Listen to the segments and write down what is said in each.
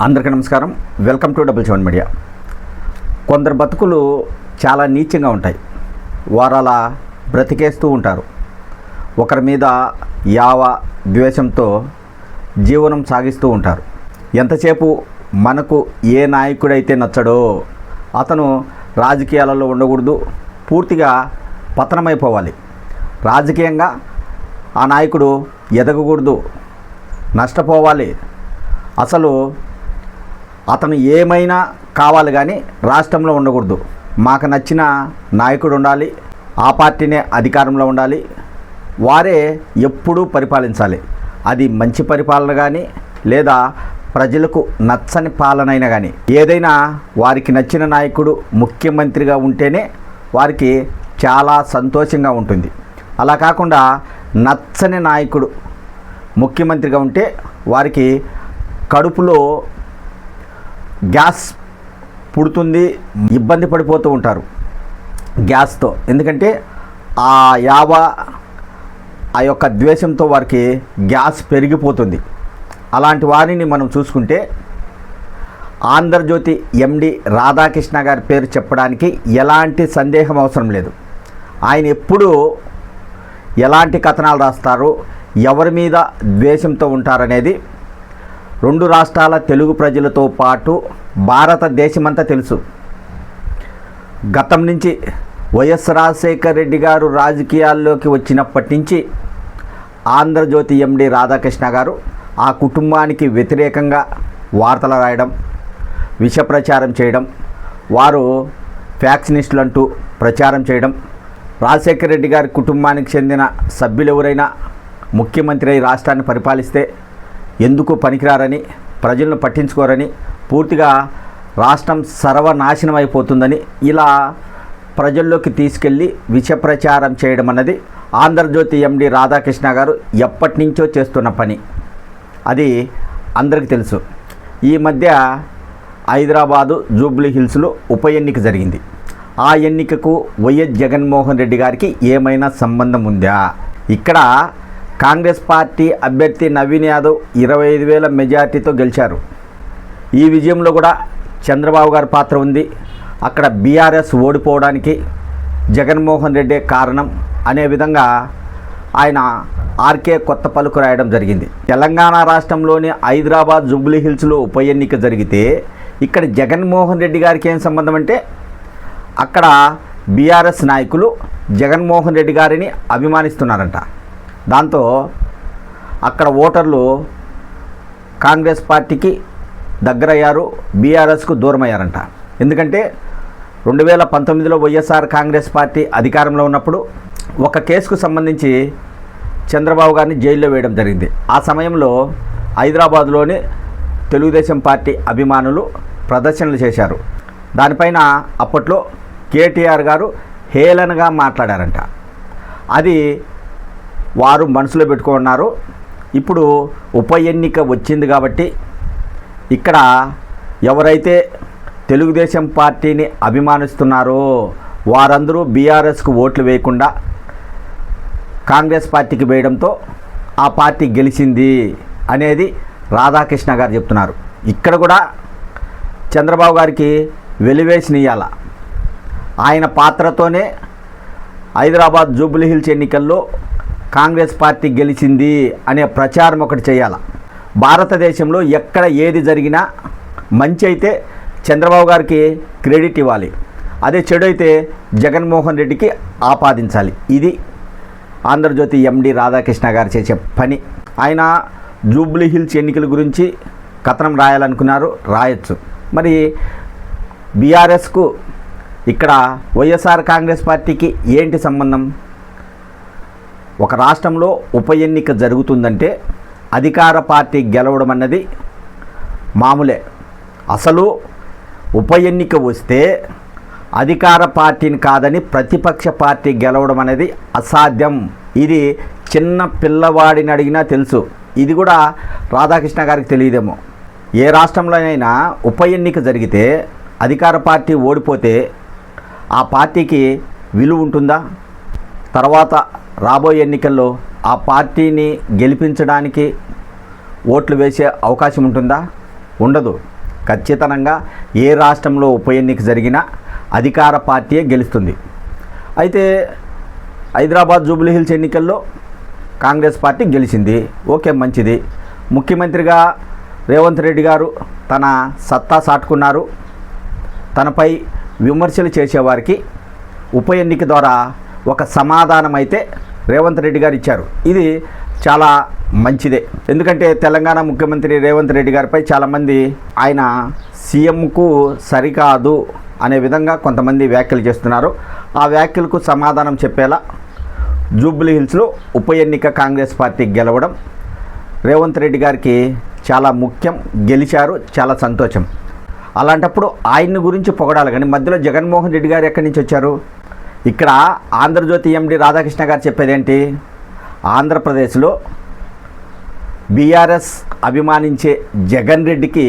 అందరికీ నమస్కారం. Welcome to double seven media. కొందరు బతుకులు చాలా నీచంగా ఉంటాయి. వారలా బ్రతికేస్తూ ఉంటారు. ఒకరి మీద యావ ద్వేషంతో జీవనం సాగిస్తూ ఉంటారు. ఎంతసేపు మనకు ఏ నాయకుడైతే నచ్చడో అతను రాజకీయాలలో ఉండకూడదు. పూర్తిగా పతనమైపోవాలి. రాజకీయంగా ఆ నాయకుడు ఎదగకూడదు. నష్టపోవాలి. అసలు అతను ఏమైనా కావాలి కానీ రాష్ట్రంలో ఉండకూడదు. మాకు నచ్చిన నాయకుడు ఉండాలి ఆ పార్టీనే అధికారంలో ఉండాలి వారే ఎప్పుడూ పరిపాలించాలి. అది మంచి పరిపాలన కానీ లేదా ప్రజలకు నచ్చని పాలనైనా కానీ ఏదైనా వారికి నచ్చిన నాయకుడు ముఖ్యమంత్రిగా ఉంటేనే వారికి చాలా సంతోషంగా ఉంటుంది. అలా కాకుండా నచ్చని నాయకుడు ముఖ్యమంత్రిగా ఉంటే వారికి కడుపులో గ్యాస్ పుడుతుంది ఇబ్బంది పడిపోతూ ఉంటారు గ్యాస్తో. ఎందుకంటే ఆ యావ ఆ యొక్క ద్వేషంతో వారికి గ్యాస్ పెరిగిపోతుంది. అలాంటి వారిని మనం చూసుకుంటే ఆంధ్రజ్యోతి ఎండి రాధాకృష్ణ గారి పేరు చెప్పడానికి ఎలాంటి సందేహం అవసరం లేదు. ఆయన ఎప్పుడూ ఎలాంటి కథనాలు రాస్తారు ఎవరి మీద ద్వేషంతో ఉంటారనేది రెండు రాష్ట్రాల తెలుగు ప్రజలతో పాటు భారతదేశమంతా తెలుసు. గతం నుంచి వైఎస్ రాజశేఖర రెడ్డి గారు రాజకీయాల్లోకి వచ్చినప్పటి నుంచి ఆంధ్రజ్యోతి ఎండి రాధాకృష్ణ గారు ఆ కుటుంబానికి వ్యతిరేకంగా వార్తలు రాయడం విష ప్రచారం చేయడం వారు ఫ్యాక్షనిస్టులు అంటూ ప్రచారం చేయడం రాజశేఖర రెడ్డి గారి కుటుంబానికి చెందిన సభ్యులు ఎవరైనా ముఖ్యమంత్రి అయి రాష్ట్రాన్ని పరిపాలిస్తే ఎందుకు పనికిరారని ప్రజలను పట్టించుకోరని పూర్తిగా రాష్ట్రం సర్వనాశనం అయిపోతుందని ఇలా ప్రజల్లోకి తీసుకెళ్ళి విష ప్రచారం చేయడం అన్నది ఆంధ్రజ్యోతి ఎండి రాధాకృష్ణ గారు ఎప్పటి నుంచో చేస్తున్న పని. అది అందరికీ తెలుసు. ఈ మధ్య హైదరాబాదు జూబ్లీ హిల్స్లో ఉప ఎన్నిక జరిగింది. ఆ ఎన్నికకు వైఎస్ జగన్మోహన్ రెడ్డి గారికి ఏమైనా సంబంధం ఉందా? ఇక్కడ కాంగ్రెస్ పార్టీ అభ్యర్థి నవీన్ యాదవ్ ఇరవై ఐదు వేల మెజార్టీతో గెలిచారు. ఈ విజయంలో కూడా చంద్రబాబు గారి పాత్ర ఉంది. అక్కడ బీఆర్ఎస్ ఓడిపోవడానికి జగన్మోహన్ రెడ్డే కారణం అనే విధంగా ఆయన ఆర్కే కొత్త పలుకు రాయడం జరిగింది. తెలంగాణ రాష్ట్రంలోని హైదరాబాద్ జుబ్లీ హిల్స్లో ఉప ఎన్నిక జరిగితే ఇక్కడ జగన్మోహన్ రెడ్డి గారికి ఏం సంబంధం అంటే అక్కడ బీఆర్ఎస్ నాయకులు జగన్మోహన్ రెడ్డి గారిని అభిమానిస్తున్నారంట. దాంతో అక్కడ ఓటర్లు కాంగ్రెస్ పార్టీకి దగ్గరయ్యారు బీఆర్ఎస్కు దూరమయ్యారంట. ఎందుకంటే రెండు వేల పంతొమ్మిదిలో వైఎస్ఆర్ కాంగ్రెస్ పార్టీ అధికారంలో ఉన్నప్పుడు ఒక కేసుకు సంబంధించి చంద్రబాబు గారిని జైల్లో వేయడం జరిగింది. ఆ సమయంలో హైదరాబాద్లోని తెలుగుదేశం పార్టీ అభిమానులు ప్రదర్శనలు చేశారు. దానిపైన అప్పట్లో కేటీఆర్ గారు హేళనగా మాట్లాడారంట. అది వారు మనసులో పెట్టుకున్నారు. ఇప్పుడు ఉప ఎన్నిక వచ్చింది కాబట్టి ఇక్కడ ఎవరైతే తెలుగుదేశం పార్టీని అభిమానిస్తున్నారో వారందరూ బీఆర్ఎస్కు ఓట్లు వేయకుండా కాంగ్రెస్ పార్టీకి వేయడంతో ఆ పార్టీ గెలిచింది అనేది రాధాకృష్ణ గారు చెప్తున్నారు. ఇక్కడ కూడా చంద్రబాబు గారికి వెలివేసినియాల ఆయన పాత్రతోనే హైదరాబాద్ జూబ్లీహిల్స్ ఎన్నికల్లో కాంగ్రెస్ పార్టీ గెలిచింది అనే ప్రచారం ఒకటి చేయాలి. భారతదేశంలో ఎక్కడ ఏది జరిగినా మంచి అయితే చంద్రబాబు గారికి క్రెడిట్ ఇవ్వాలి. అదే చెడు అయితే జగన్మోహన్ రెడ్డికి ఆపాదించాలి. ఇది ఆంధ్రజ్యోతి ఎండి రాధాకృష్ణ గారు చేసే పని. ఆయన జూబ్లీ హిల్స్ ఎన్నికల గురించి కథనం రాయాలనుకున్నారు. రాయొచ్చు. మరి బీఆర్ఎస్కు ఇక్కడ వైఎస్ఆర్ కాంగ్రెస్ పార్టీకి ఏంటి సంబంధం? ఒక రాష్ట్రంలో ఉప ఎన్నిక జరుగుతుందంటే అధికార పార్టీ గెలవడం అన్నది మామూలే. అసలు ఉప ఎన్నిక వస్తే అధికార పార్టీని కాదని ప్రతిపక్ష పార్టీ గెలవడం అనేది అసాధ్యం. ఇది చిన్న పిల్లవాడిని అడిగినా తెలుసు. ఇది కూడా రాధాకృష్ణ గారికి తెలియదేమో. ఏ రాష్ట్రంలోనైనా ఉప ఎన్నిక జరిగితే అధికార పార్టీ ఓడిపోతే ఆ పార్టీకి విలువ ఉంటుందా? తర్వాత రాబోయే ఎన్నికల్లో ఆ పార్టీని గెలిపించడానికి ఓట్లు వేసే అవకాశం ఉంటుందా? ఉండదు. ఖచ్చితంగా ఏ రాష్ట్రంలో ఉప ఎన్నిక జరిగినా అధికార పార్టీయే గెలుస్తుంది. అయితే హైదరాబాద్ జూబ్లీ హిల్స్ ఎన్నికల్లో కాంగ్రెస్ పార్టీ గెలిచింది. ఓకే మంచిది. ముఖ్యమంత్రిగా రేవంత్ రెడ్డి గారు తన సత్తా సాటుకున్నారు. తనపై విమర్శలు చేసేవారికి ఉప ఎన్నిక ద్వారా ఒక సమాధానం అయితే రేవంత్ రెడ్డి గారు ఇచ్చారు. ఇది చాలా మంచిదే. ఎందుకంటే తెలంగాణ ముఖ్యమంత్రి రేవంత్ రెడ్డి గారిపై చాలామంది ఆయన సీఎంకు సరికాదు అనే విధంగా కొంతమంది వ్యాఖ్యలు చేస్తున్నారు. ఆ వ్యాఖ్యలకు సమాధానం చెప్పేలా జూబ్లీ హిల్స్లో ఉప ఎన్నిక కాంగ్రెస్ పార్టీ గెలవడం రేవంత్ రెడ్డి గారికి చాలా ముఖ్యం. గెలిచారు చాలా సంతోషం. అలాంటప్పుడు ఆయన్ని గురించి పొగడాలి. కానీ మధ్యలో జగన్మోహన్ రెడ్డి గారు ఎక్కడి నుంచి వచ్చారు? ఇక్కడ ఆంధ్రజ్యోతి ఎండి రాధాకృష్ణ గారు చెప్పేది ఏంటి ఆంధ్రప్రదేశ్లో బీఆర్ఎస్ అభిమానించే జగన్ రెడ్డికి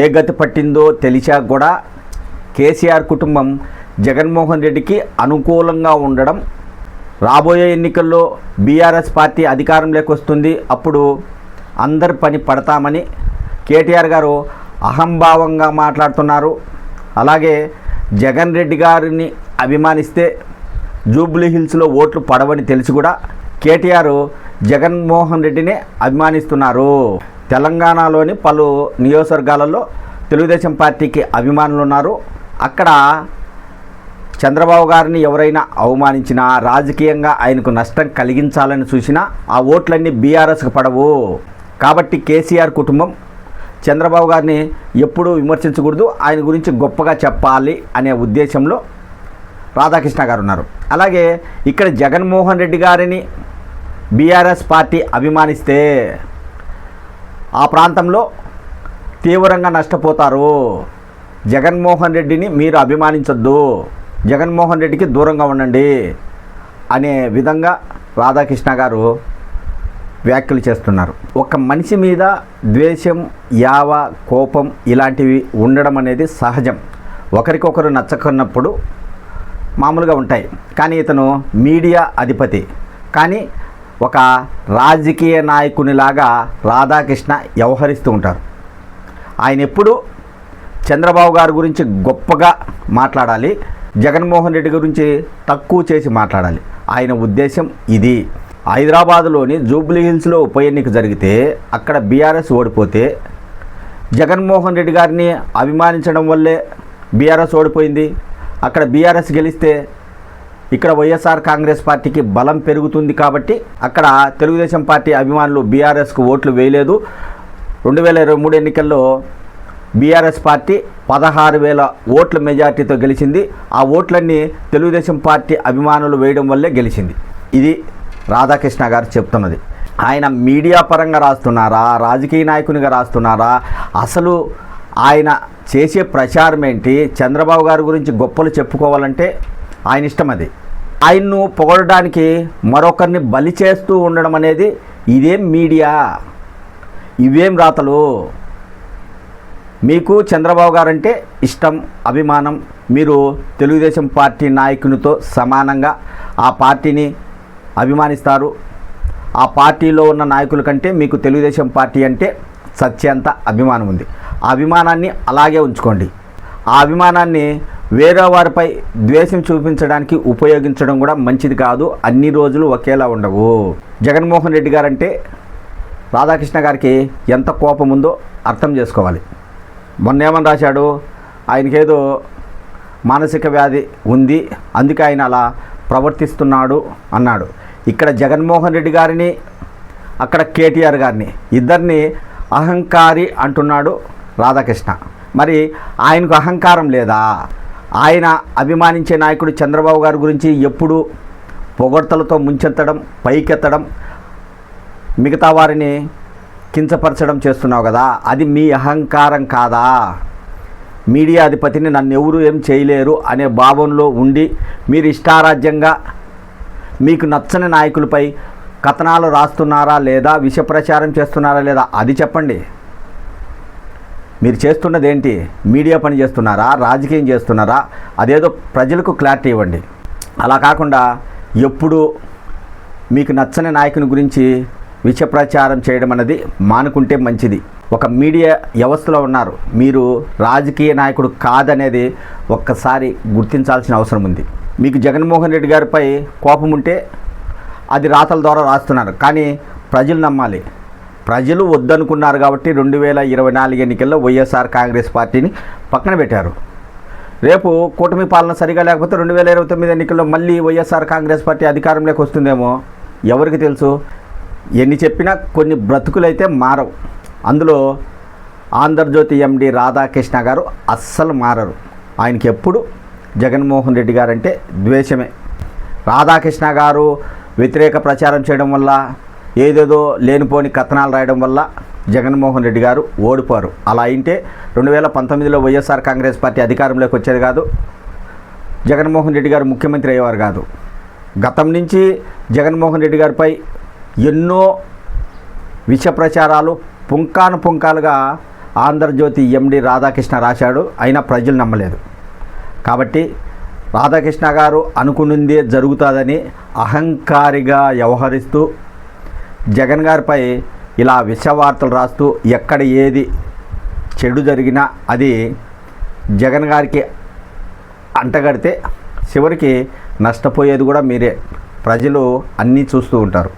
ఏ గతి పట్టిందో తెలిసాక కూడా కేసీఆర్ కుటుంబం జగన్మోహన్ రెడ్డికి అనుకూలంగా ఉండడం రాబోయే ఎన్నికల్లో బీఆర్ఎస్ పార్టీ అధికారంలోకి వస్తుంది అప్పుడు అందరి పని పడతామని కేటీఆర్ గారు అహంభావంగా మాట్లాడుతున్నారు. అలాగే జగన్ రెడ్డి గారిని అభిమానిస్తే జూబ్లీ హిల్స్లో ఓట్లు పడవని తెలిసి కూడా కేటీఆర్ జగన్మోహన్ రెడ్డిని అభిమానిస్తున్నారు. తెలంగాణలోని పలు నియోజకవర్గాలలో తెలుగుదేశం పార్టీకి అభిమానులు ఉన్నారు అక్కడ చంద్రబాబు గారిని ఎవరైనా అవమానించినా రాజకీయంగా ఆయనకు నష్టం కలిగించాలని చూసినా ఆ ఓట్లన్నీ బీఆర్ఎస్కు పడవు. కాబట్టి కేసీఆర్ కుటుంబం చంద్రబాబు గారిని ఎప్పుడూ విమర్శించకూడదు. ఆయన గురించి గొప్పగా చెప్పాలి అనే ఉద్దేశంలో రాధాకృష్ణ గారు ఉన్నారు. అలాగే ఇక్కడ జగన్మోహన్ రెడ్డి గారిని బీఆర్ఎస్ పార్టీ అభిమానిస్తే ఆ ప్రాంతంలో తీవ్రంగా నష్టపోతారు. జగన్మోహన్ రెడ్డిని మీరు అభిమానించొద్దు. జగన్మోహన్ రెడ్డికి దూరంగా ఉండండి అనే విధంగా రాధాకృష్ణ గారు వ్యాఖ్యలు చేస్తున్నారు. ఒక మనిషి మీద ద్వేషం యావ కోపం ఇలాంటివి ఉండడం అనేది సహజం. ఒకరికొకరు నచ్చకున్నప్పుడు మామూలుగా ఉంటాయి. కానీ ఇతను మీడియా అధిపతి. కానీ ఒక రాజకీయ నాయకునిలాగా రాధాకృష్ణ వ్యవహరిస్తూ ఉంటారు. ఆయన ఎప్పుడు చంద్రబాబు గారి గురించి గొప్పగా మాట్లాడాలి జగన్మోహన్ రెడ్డి గురించి తక్కువ చేసి మాట్లాడాలి. ఆయన ఉద్దేశం ఇది. హైదరాబాదులోని జూబ్లీ హిల్స్లో ఉప ఎన్నిక జరిగితే అక్కడ బీఆర్ఎస్ ఓడిపోతే జగన్మోహన్ రెడ్డి గారిని అభిమానించడం వల్లే బీఆర్ఎస్ ఓడిపోయింది. అక్కడ బీఆర్ఎస్ గెలిస్తే ఇక్కడ వైఎస్ఆర్ కాంగ్రెస్ పార్టీకి బలం పెరుగుతుంది కాబట్టి అక్కడ తెలుగుదేశం పార్టీ అభిమానులు బీఆర్ఎస్కు ఓట్లు వేయలేదు. రెండు వేల ఇరవై మూడు ఎన్నికల్లో బీఆర్ఎస్ పార్టీ పదహారు వేల ఓట్ల మెజార్టీతో గెలిచింది. ఆ ఓట్లన్నీ తెలుగుదేశం పార్టీ అభిమానులు వేయడం వల్లే గెలిచింది. ఇది రాధాకృష్ణ గారు చెప్తున్నది. ఆయన మీడియా పరంగా రాస్తున్నారా? రాజకీయ నాయకునిగా రాస్తున్నారా? అసలు ఆయన చేసే ప్రచారం ఏంటి? చంద్రబాబు గారి గురించి గొప్పలు చెప్పుకోవాలంటే ఆయన ఇష్టం అది. ఆయన్ను పొగడడానికి మరొకరిని బలి చేస్తూ ఉండడం అనేది ఇదేం మీడియా? ఇవేం రాతలు? మీకు చంద్రబాబు గారంటే ఇష్టం అభిమానం. మీరు తెలుగుదేశం పార్టీ నాయకునితో సమానంగా ఆ పార్టీని అభిమానిస్తారు. ఆ పార్టీలో ఉన్న నాయకుల కంటే మీకు తెలుగుదేశం పార్టీ అంటే సత్యంత అభిమానం ఉంది. ఆ అభిమానాన్ని అలాగే ఉంచుకోండి. ఆ అభిమానాన్ని వేరే వారిపై ద్వేషం చూపించడానికి ఉపయోగించడం కూడా మంచిది కాదు. అన్ని రోజులు ఒకేలా ఉండవు. జగన్మోహన్ రెడ్డి గారంటే రాధాకృష్ణ గారికి ఎంత కోపం ఉందో అర్థం చేసుకోవాలి. మొన్న ఏమని రాశాడు? ఆయనకేదో మానసిక వ్యాధి ఉంది. అందుకే ఆయన అలా ప్రవర్తిస్తున్నాడు అన్నాడు. ఇక్కడ జగన్మోహన్ రెడ్డి గారిని అక్కడ కేటీఆర్ గారిని ఇద్దరిని అహంకారి అంటున్నాడు రాధాకృష్ణ. మరి ఆయనకు అహంకారం లేదా? ఆయన అభిమానించే నాయకుడు చంద్రబాబు గారి గురించి ఎప్పుడు పొగడ్తలతో ముంచెత్తడం పైకెత్తడం మిగతా వారిని కించపరచడం చేస్తున్నావు కదా? అది మీ అహంకారం కాదా? మీడియా అధిపతిని నన్ను ఎవరు ఏం చేయలేరు అనే భావంలో ఉండి మీరు ఇష్టారాజ్యంగా మీకు నచ్చని నాయకులపై కథనాలు రాస్తున్నారా లేదా? విష ప్రచారం చేస్తున్నారా లేదా? అది చెప్పండి. మీరు చేస్తున్నది ఏంటి? మీడియా పని చేస్తున్నారా? రాజకీయం చేస్తున్నారా? అదేదో ప్రజలకు క్లారిటీ ఇవ్వండి. అలా కాకుండా ఎప్పుడు మీకు నచ్చని నాయకుని గురించి విషప్రచారం చేయడం అనేది మానుకుంటే మంచిది. ఒక మీడియా వ్యవస్థలో ఉన్నారు. మీరు రాజకీయ నాయకుడు కాదనేది ఒక్కసారి గుర్తించాల్సిన అవసరం ఉంది. మీకు జగన్మోహన్ రెడ్డి గారిపై కోపం ఉంటే అది రాతల ద్వారా రాస్తున్నారు. కానీ ప్రజలు నమ్మాలి. ప్రజలు వద్దనుకున్నారు కాబట్టి రెండు వేల ఇరవై నాలుగు ఎన్నికల్లో వైఎస్ఆర్ కాంగ్రెస్ పార్టీని పక్కన పెట్టారు. రేపు కూటమి పాలన సరిగా లేకపోతే రెండు వేల ఇరవై తొమ్మిది ఎన్నికల్లో మళ్ళీ వైఎస్ఆర్ కాంగ్రెస్ పార్టీ అధికారంలోకి వస్తుందేమో ఎవరికి తెలుసు? ఎన్ని చెప్పినా కొన్ని బ్రతుకులైతే మారవు. అందులో ఆంధ్రజ్యోతి ఎండి రాధాకృష్ణ గారు అస్సలు మారరు. ఆయనకి ఎప్పుడు జగన్మోహన్ రెడ్డి గారంటే ద్వేషమే. రాధాకృష్ణ గారు వ్యతిరేక ప్రచారం చేయడం వల్ల ఏదేదో లేనిపోని కథనాలు రాయడం వల్ల జగన్మోహన్ రెడ్డి గారు ఓడిపోరు. అలా అయితే రెండు వేల పంతొమ్మిదిలో వైఎస్ఆర్ కాంగ్రెస్ పార్టీ అధికారంలోకి వచ్చేది కాదు. జగన్మోహన్ రెడ్డి గారు ముఖ్యమంత్రి అయ్యేవారు కాదు. గతం నుంచి జగన్మోహన్ రెడ్డి గారిపై ఎన్నో విష ప్రచారాలు పుంకాను పుంకాలుగా ఆంధ్రజ్యోతి ఎండి రాధాకృష్ణ రాశాడు. అయినా ప్రజలు నమ్మలేదు. కాబట్టి రాధాకృష్ణ గారు అనుకున్నదే జరుగుతుందని అహంకారిగా వ్యవహరిస్తూ జగన్ గారిపై ఇలా విషవార్తలు రాస్తూ ఎక్కడ ఏది చెడు జరిగినా అది జగన్ గారికి అంటగడితే చివరికి నష్టపోయేది కూడా మీరే. ప్రజలు అన్నీ చూస్తూ ఉంటారు.